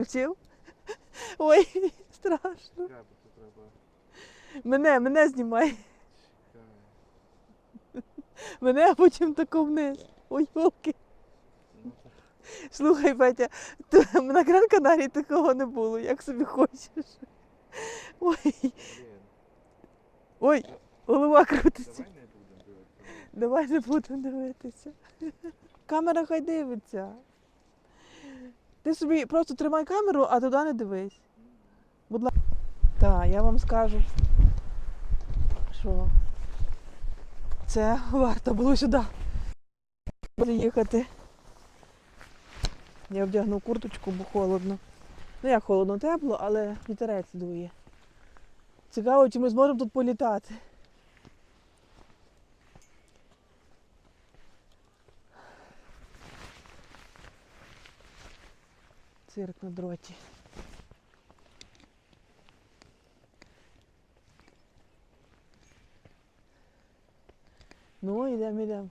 Вчив? Ой, страшно. Мене, мене знімай. Мене, а потім тако вниз. Ой, волки. Слухай, Петя, то на Гран Канарії такого не було, як собі хочеш. Ой, ой, голова крутиться. Давай не будемо дивитися. Камера хай дивиться. Ти собі просто тримай камеру, а туди не дивись. Будь ласка. Так, я вам скажу, що це варто було сюди приїхати. Я вдягну курточку, бо холодно. Ну як холодно, тепло, але вітерець дує. Цікаво, чи ми зможемо тут політати. Цирк на дроті. Ну, йдемо, йдемо.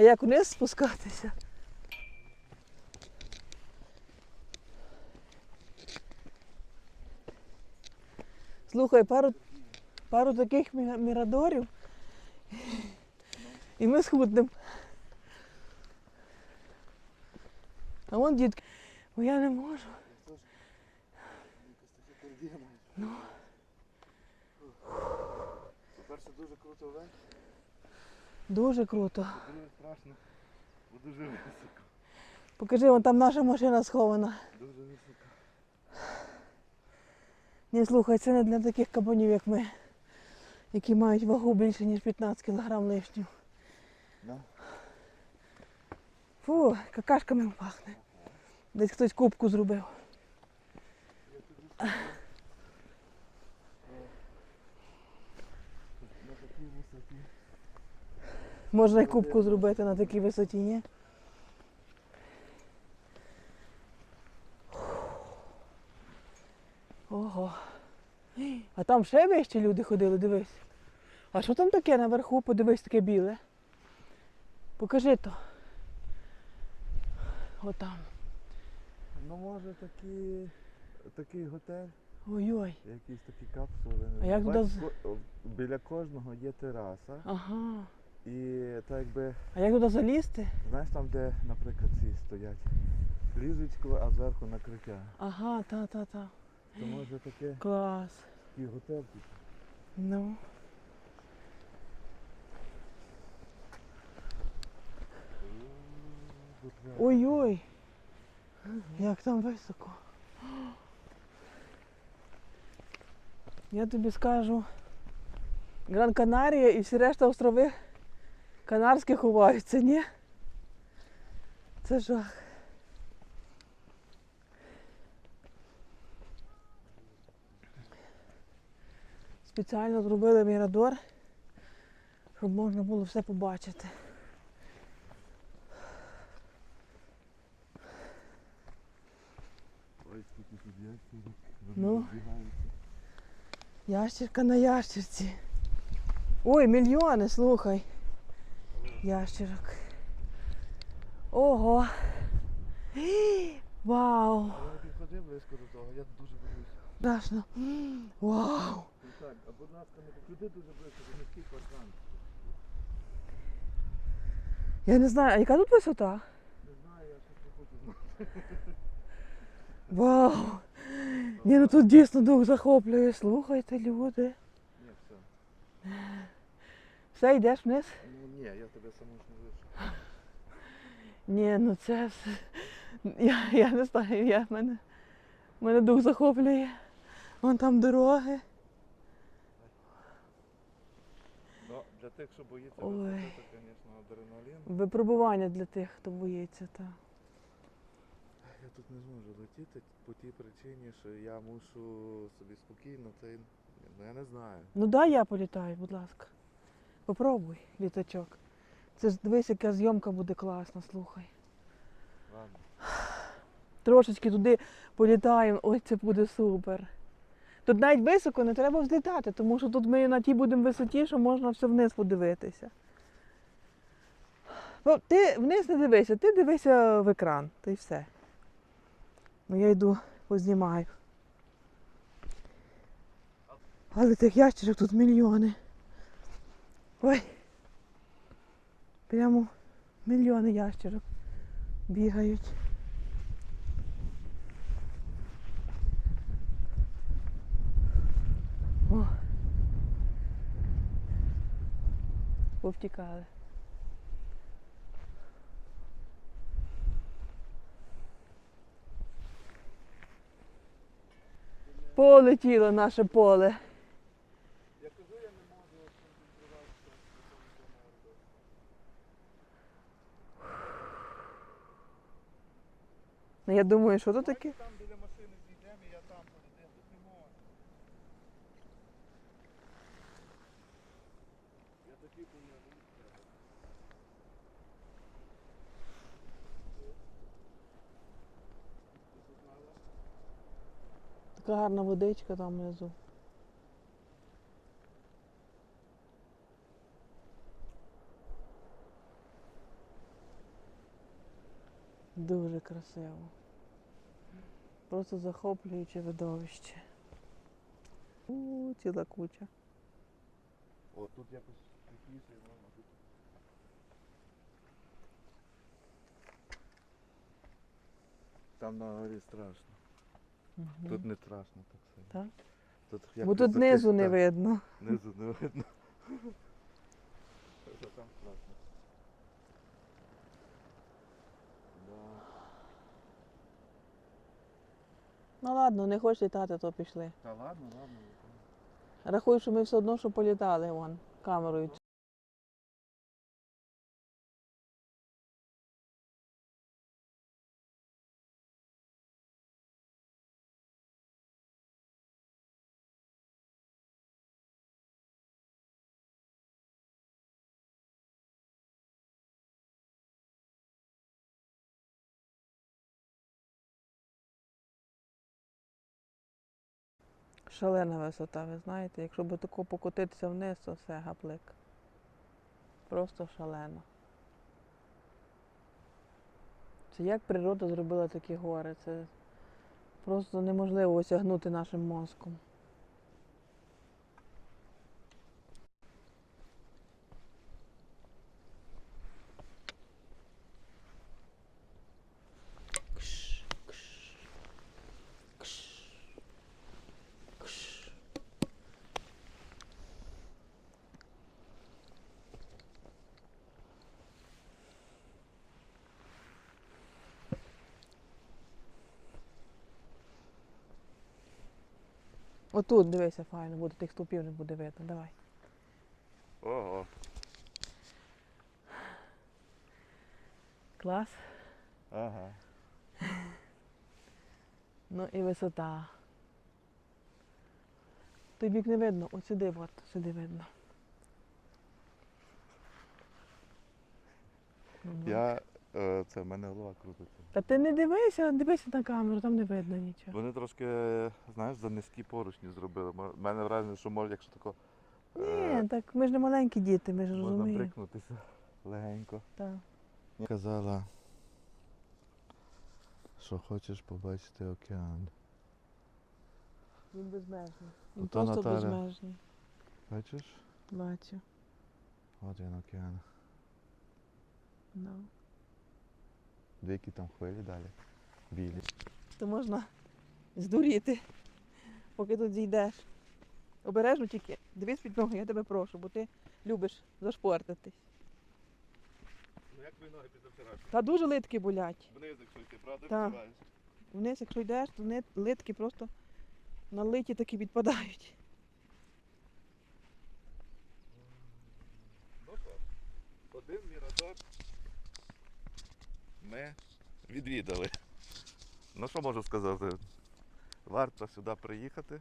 А як вниз спускатися? Слухай, пару, пару таких мірадорів. І ми схуднемо. А вон дітки. Бо я не можу. Ну. По-перше, дуже круто вверх, Дуже круто. дуже страшно, бо дуже високо. Покажи, вон там наша машина схована. Дуже високо. Ні, слухай, це не для таких кабанів, як ми, які мають вагу більше, ніж 15 кг лишню. Да? Фу, какашками пахне. Десь хтось кубку зробив. Можна і кубку зробити на такій висоті, ні? Ого. А там ще вище люди ходили, дивись. А що там таке наверху? Подивись, таке біле. Покажи то. Отам. Ну може такі, такий готель, Ой-ой. якісь такі капсули. А як Бач, туди з- ко- Біля кожного є тераса. Ага. І так якби, А як туди залізти? знаєш там, де, наприклад, ці стоять. Ліжечко, а зверху накриття. Ага, та-та-та. То може таке, Клас. такий готель. Ну. Ой-ой. Як там високо. Я тобі скажу. Гран Канарія і всі решта острови Канарські ховаються, ні? Це жах. Спеціально зробили мірадор, щоб можна було все побачити. Ой, тут ящерок. Вони Ну. Ящерка на ящерці. Ой, мільйони, слухай. Ящерок. Ого. Вау. Але не підходи близько до того, я дуже боюся. Страшно. Вау. А будь ласка, не підходи дуже близько, до низький паркан. Я не знаю, а яка тут висота? Не знаю, я щось не хочу знати. Вау. Ні, ну тут дійсно дух захоплює. Слухайте, люди. Ні, все. Все, йдеш вниз? Ну ні, я тебе саму ж не лишу. Ні, ну це все. Я, я не знаю, я мене. Мене дух захоплює. Вон там дороги. Ну, для тих, що боїться Ой. висоти, це, звісно, адреналін. Випробування для тих, хто боїться. Та. Я тут не зможу летіти по тій причині, що я мушу собі спокійно, це, ну я не знаю. Ну дай я політаю, будь ласка. Попробуй, літачок. Це ж дивись, яка зйомка буде класна, слухай. Ладно. Трошечки туди політаємо. Ой, це буде супер. Тут навіть високо не треба взлітати, тому що тут ми на тій будемо висоті, що можна все вниз подивитися. Ну, ти вниз не дивися, ти дивися в екран, та й все. Ну я йду познімаю. Але тих ящерок тут мільйони. Ой. Прямо мільйони ящерок бігають. О. Повтікали. Полетіло наше поле. Я кажу, я не можу концентруватися Ну, Я думаю, що то таке? Там біля машини зійдемо, і я там полетим, тут не можу. Я такий помилу. Така гарна водичка там внизу. Дуже красиво. Просто захоплююче видовище. У, ціла куча. О, тут якось. Там на горі страшно. Мгм. Тут не страшно так сильно. Так? Тут Бо якось тут знизу не так, видно. Низу не видно. Що там страшно. Да. Ну ладно, не хочеш літати, то пішли. Та ладно, ладно. Рахуй, що ми все одно, що політали вон камерою. Шалена висота, ви знаєте, якщо б тако покотитися вниз, то все гаплик. Просто шалено. Це як природа зробила такі гори? Це просто неможливо осягнути нашим мозком. Отут дивися файно, буде тих стовпів не буде видно. Давай. Ого. Клас. Ага. Ну і висота. Той бік не видно, от сюди, от, сюди видно. Я. е, Це в мене голова крутиться. Та ти не дивися, дивися на камеру, там не видно нічого. Вони трошки, знаєш, за низькі поручні зробили. Мо- мене враження, що може, якщо тако. Ні, так ми ж не маленькі діти, ми ж можна розуміємо. брикнутися легенько. Так. Казала, що хочеш побачити океан. Він безмежний. Ну, Він то просто Наталя. безмежний. Бачиш? Бачу. От він океан. Деякі там хвилі далі. Білі. То можна здуріти, поки тут зійдеш. Обережно тільки. Дивись під ноги, я тебе прошу, бо ти любиш зашпортитись. Ну як твої ноги після вчорашнього? Та дуже литки болять. Вниз, якщо йти, правда, Так. відчуваєш? Вниз, якщо йдеш, то литки просто налиті такі відпадають. Ну що, один ми відвідали. Ну що можу сказати? Варто сюди приїхати.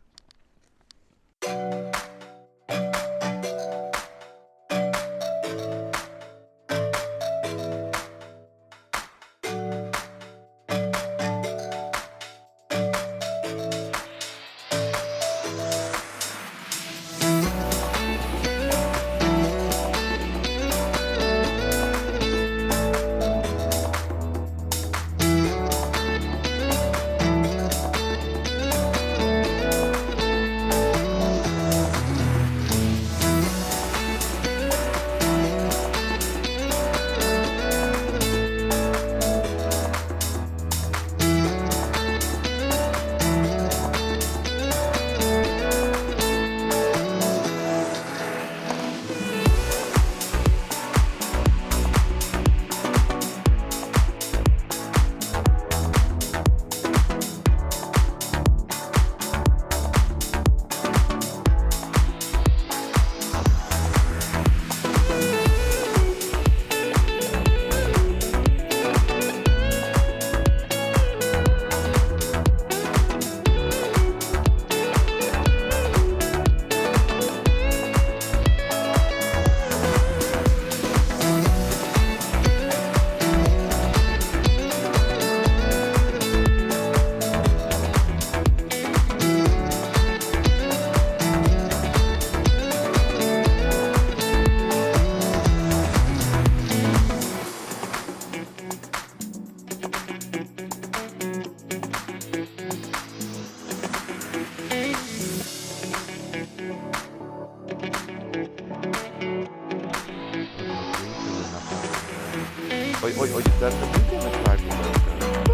Ой, ой, ой, це буде на кальку.